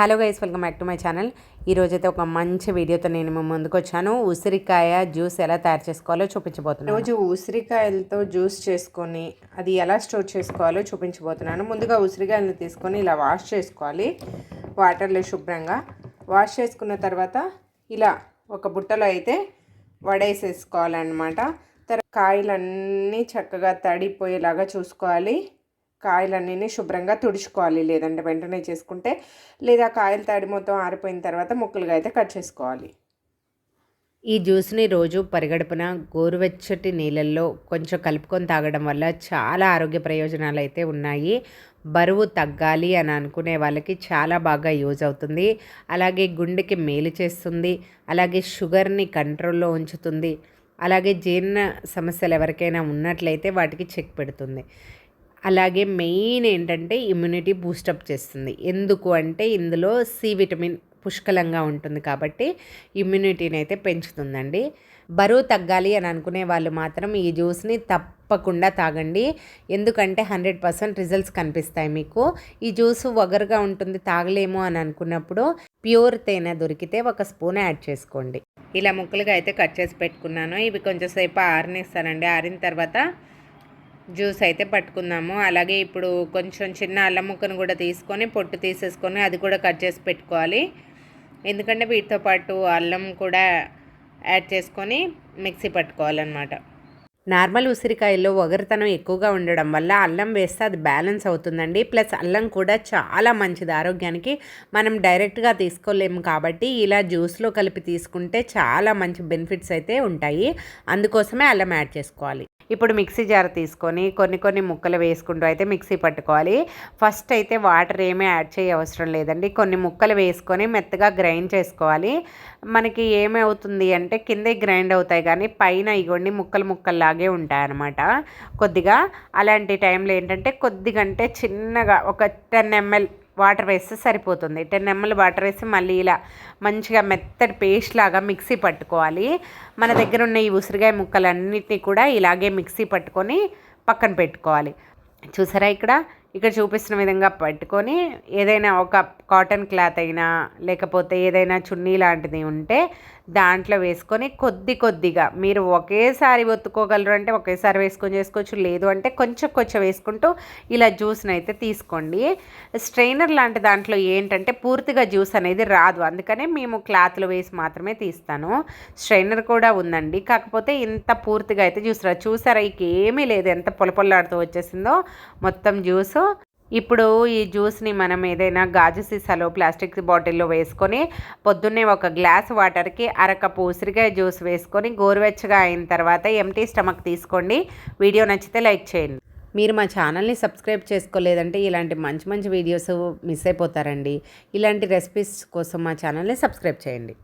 Hello guys welcome back to my channel. ఈరోజైతే అయితే ఒక మంచి వీడియోతో నేను మీ ముందుకు వచ్చాను. ఉసిరికాయ జ్యూస్ ఎలా తయారు చేసుకోవాలో చూపించబోతున్నాను. రోజు ఉసిరికాయలతో జ్యూస్ చేసుకొని అది ఎలా స్టోర్ చేసుకోవాలో చూపించబోతున్నాను. ముందుగా ఉసిరికాయలను తీసుకొని ఇలా వాష్ చేసుకోవాలి. వాటర్లో శుభ్రంగా వాష్ చేసుకున్న తర్వాత ఇలా ఒక బుట్టలో అయితే వడేసేసుకోవాలన్నమాట. తర్వాత కాయలన్నీ చక్కగా తడిపోయేలాగా చూసుకోవాలి. కాయలన్నీ శుభ్రంగా తుడుచుకోవాలి. లేదంటే వెంటనే చేసుకుంటే లేదా కాయలు తడి మొత్తం ఆరిపోయిన తర్వాత ముక్కలుగా అయితే కట్ చేసుకోవాలి. ఈ జ్యూస్ని రోజు పరిగడుపున గోరువెచ్చటి నీళ్ళల్లో కొంచెం కలుపుకొని తాగడం వల్ల చాలా ఆరోగ్య ప్రయోజనాలు అయితే ఉన్నాయి. బరువు తగ్గాలి అని అనుకునే వాళ్ళకి చాలా బాగా యూజ్ అవుతుంది. అలాగే గుండెకి మేలు చేస్తుంది. అలాగే షుగర్ని కంట్రోల్లో ఉంచుతుంది. అలాగే జీర్ణ సమస్యలు ఎవరికైనా ఉన్నట్లయితే వాటికి చెక్ పెడుతుంది. అలాగే మెయిన్ ఏంటంటే ఇమ్యూనిటీ బూస్టప్ చేస్తుంది. ఎందుకు అంటే ఇందులో సి విటమిన్ పుష్కలంగా ఉంటుంది కాబట్టి ఇమ్యూనిటీని అయితే పెంచుతుందండి. బరువు తగ్గాలి అని అనుకునే వాళ్ళు మాత్రం ఈ జ్యూస్ని తప్పకుండా తాగండి. ఎందుకంటే హండ్రెడ్ పర్సెంట్ రిజల్ట్స్ కనిపిస్తాయి మీకు. ఈ జ్యూస్ వగరుగా ఉంటుంది తాగలేము అని అనుకున్నప్పుడు ప్యూర్ తేనె దొరికితే ఒక స్పూన్ యాడ్ చేసుకోండి. ఇలా ముక్కలుగా అయితే కట్ చేసి పెట్టుకున్నాను. ఇవి కొంచెం సేపు ఆరనిస్తానండి. ఆరిన తర్వాత జ్యూస్ అయితే పట్టుకుందాము. అలాగే ఇప్పుడు కొంచెం చిన్న అల్లం ముక్కను కూడా తీసుకొని పొట్టు తీసేసుకొని అది కూడా కట్ చేసి పెట్టుకోవాలి. ఎందుకంటే వీటితో పాటు అల్లం కూడా యాడ్ చేసుకొని మిక్సీ పట్టుకోవాలన్నమాట. నార్మల్ ఉసిరికాయల్లో ఒగరితనం ఎక్కువగా ఉండడం వల్ల అల్లం వేస్తే అది బ్యాలెన్స్ అవుతుందండి. ప్లస్ అల్లం కూడా చాలా మంచిది ఆరోగ్యానికి. మనం డైరెక్ట్గా తీసుకోలేము కాబట్టి ఇలా జ్యూస్లో కలిపి తీసుకుంటే చాలా మంచి బెనిఫిట్స్ అయితే ఉంటాయి. అందుకోసమే అల్లం యాడ్ చేసుకోవాలి. ఇప్పుడు మిక్సీ జార్ తీసుకొని కొన్ని కొన్ని ముక్కలు వేసుకుంటూ అయితే మిక్సీ పట్టుకోవాలి. ఫస్ట్ అయితే వాటర్ ఏమీ యాడ్ చేయ అవసరం లేదండి. కొన్ని ముక్కలు వేసుకొని మెత్తగా గ్రైండ్ చేసుకోవాలి. మనకి ఏమవుతుంది అంటే కిందే గ్రైండ్ అవుతాయి కానీ పైన ఇగోండి ముక్కలు ముక్కల్లాగే ఉంటాయన్నమాట. కొద్దిగా అలాంటి టైంలో ఏంటంటే కొద్దిగంటే చిన్నగా ఒక టెన్ ఎంఎల్ వాటర్ వేస్తే సరిపోతుంది. టెన్ ఎంఎల్ వాటర్ వేసి మళ్ళీ ఇలా మంచిగా మెత్తటి పేస్ట్ లాగా మిక్సీ పట్టుకోవాలి. మన దగ్గర ఉన్న ఈ ఉసిరికాయ ముక్కలన్నిటినీ కూడా ఇలాగే మిక్సీ పట్టుకొని పక్కన పెట్టుకోవాలి. చూసారా ఇక్కడ? ఇక్కడ చూపిస్తున్న విధంగా పట్టుకొని ఏదైనా ఒక కాటన్ క్లాత్ అయినా లేకపోతే ఏదైనా చున్నీ లాంటిది ఉంటే దాంట్లో వేసుకొని కొద్ది కొద్దిగా మీరు ఒకేసారి ఒత్తుకోగలరు అంటే ఒకేసారి వేసుకొని చేసుకోవచ్చు లేదు అంటే కొంచెం కొంచెం వేసుకుంటూ ఇలా జ్యూస్ని అయితే తీసుకోండి. స్ట్రైనర్ లాంటి దాంట్లో ఏంటంటే పూర్తిగా జ్యూస్ అనేది రాదు అందుకనే మేము క్లాత్లో వేసి మాత్రమే తీస్తాను. స్ట్రైనర్ కూడా ఉందండి కాకపోతే ఇంత పూర్తిగా అయితే జ్యూస్ రాదు. చూసారా ఇక ఏమీ లేదు ఎంత పొలపొల్లాడుతూ వచ్చేసిందో మొత్తం జ్యూస్. ఇప్పుడు ఈ జ్యూస్ని మనం ఏదైనా గాజు సీసాలో ప్లాస్టిక్ బాటిల్లో వేసుకొని పొద్దున్నే ఒక గ్లాస్ వాటర్కి అరకప్పు ఉసిరికాయ జ్యూస్ వేసుకొని గోరువెచ్చగా అయిన తర్వాత ఎంటీ స్టమక్ తీసుకోండి. వీడియో నచ్చితే లైక్ చేయండి. మీరు మా ఛానల్ని సబ్స్క్రైబ్ చేసుకోలేదంటే ఇలాంటి మంచి మంచి వీడియోస్ మిస్ అయిపోతారండి. ఇలాంటి రెసిపీస్ కోసం మా ఛానల్ని సబ్స్క్రైబ్ చేయండి.